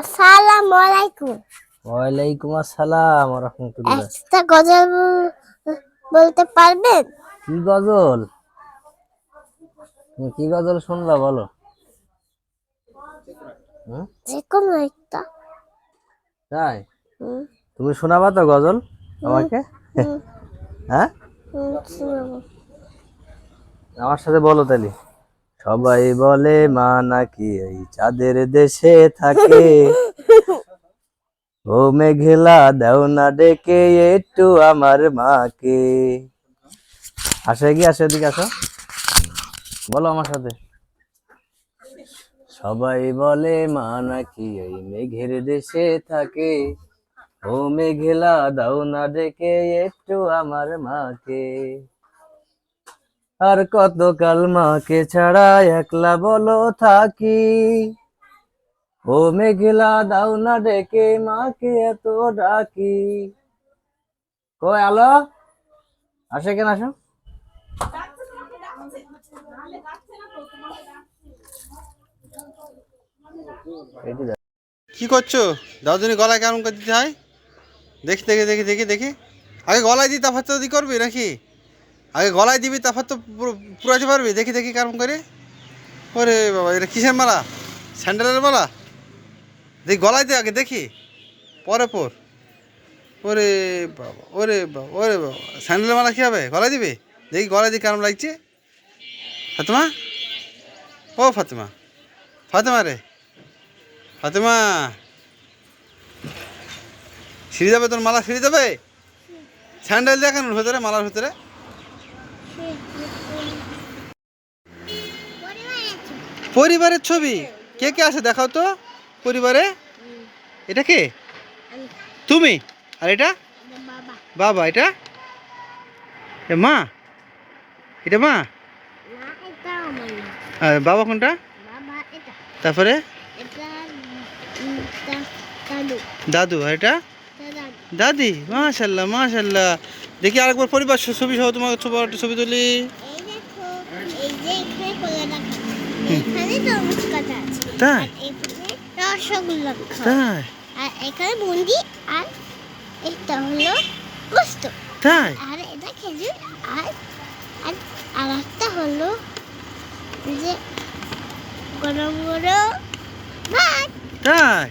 আসসালামু আলাইকুম। ওয়ালাইকুম আসসালাম রহমতুল্লাহ। একটা গজল বলতে পারবেন? কি গজল? তুমি কি গজল শুনলা বলো? যে কোনো একটা। তাই? তুমি শোনাবা তো গজল আমাকে? হ্যাঁ? আমার সাথে বলো তাহলে সবাই বলে, মা নাকি এই চাঁদের দেশে থাকে? ও মেঘেলা, দাও না ডেকে, একটু আমার মাকে। আসে কি আসে, এদিকে আসো। বলো আমার সাথে। সবাই বলে, মা নাকি এই মেঘের দেশে থাকে? ও মেঘেলা, দাও না ডেকে, একটু আমার মাকে। আর কতকাল মাকে ছাড়া একলা বলো থাকি? ও মেঘলা দাও না ডেকে মাকে এত ডাকি। কই, আলো? আসে কেন আসো। কি করছ? দাদুনি গলায় কেমন করে দিতে হয়? দেখি দেখি দেখি দেখি দেখি। আগে গলায় দিই, তারপর দি করবি নাকি? আগে গলায় দিবি, তারপর তো পুরো পুরাতে পারবি। দেখি দেখি কেমন করে। ওরে বাবা, এটা কিসের মালা? স্যান্ডেলের মালা? দেখি, গলায় দে আগে, দেখি। পরে পর। ওরে বাবা ওরে বাবা ওরে বাবা। স্যান্ডেলের মালা কী হবে? গলায় দিবি? দেখি, গলায় দিয়ে কেমন লাগছে? ফাতেমা? ও ফাতেমা। ফাতেমা রে। ফাতেমা। সিঁড়ি যাবে তোর মালা সিঁড়ি যাবে? স্যান্ডেল দেখান ভেতরে, মালার ভেতরে। পরিবারের ছবি। কে কে আছে দেখাও তো। পরিবারে? এটা কে? তুমি। আর এটা? বাবা। এটা? মা। এটা মা? আর বাবা কোনটা? তারপরে? দাদু। আর এটা? দাদু, মাশাল্লাহ মাশাল্লাহ। দেখি আরেকবার পরিবার ছবি সহ তোমার ছবি তুলি। তাই? তাই? আর আর হলো এটা আর আর একটা হলো যে তাই?